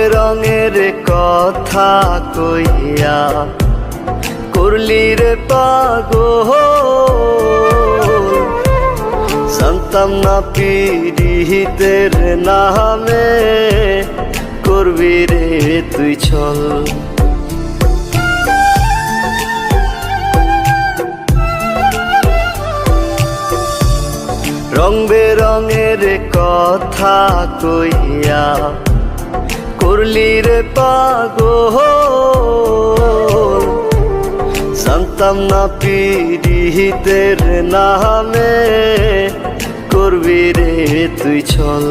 রং বেরঙের কথা কইয়া করলি রে পাগো জানতাম না পিরিহিতের নামে করবি রে তুই ছল। রং বেরঙের কথা কইয়া করলি রে পাগো জানতাম না পিরিহিতের নামে করবি রে তুই ছল।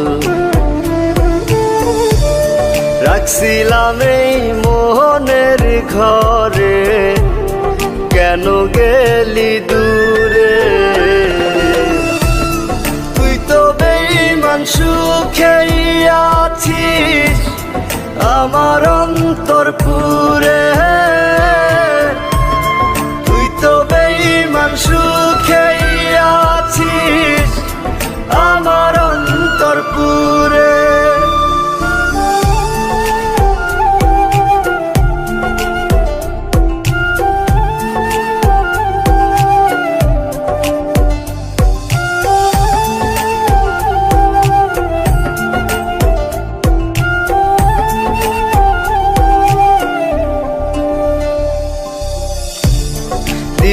রাখছিলাম এই মোহনের ঘরে, কেন গেলি দূরে? তুই তো বেইমান সুখেই আছিস। আমার অন্তর পুরে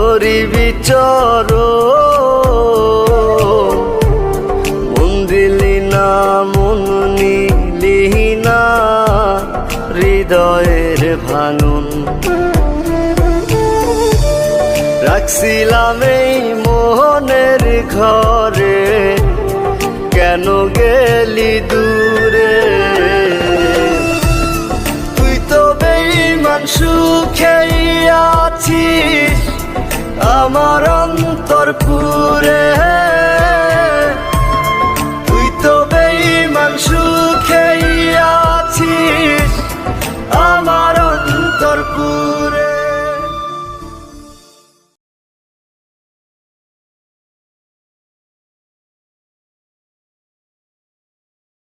তোরি বিচর। মন দিলি না, মন নিলি না, হৃদয়ের ভাঙন রাখছিলাম এই মোহনের ঘরে, কেন গেলি দূরে? আমার অন্তর পুরে।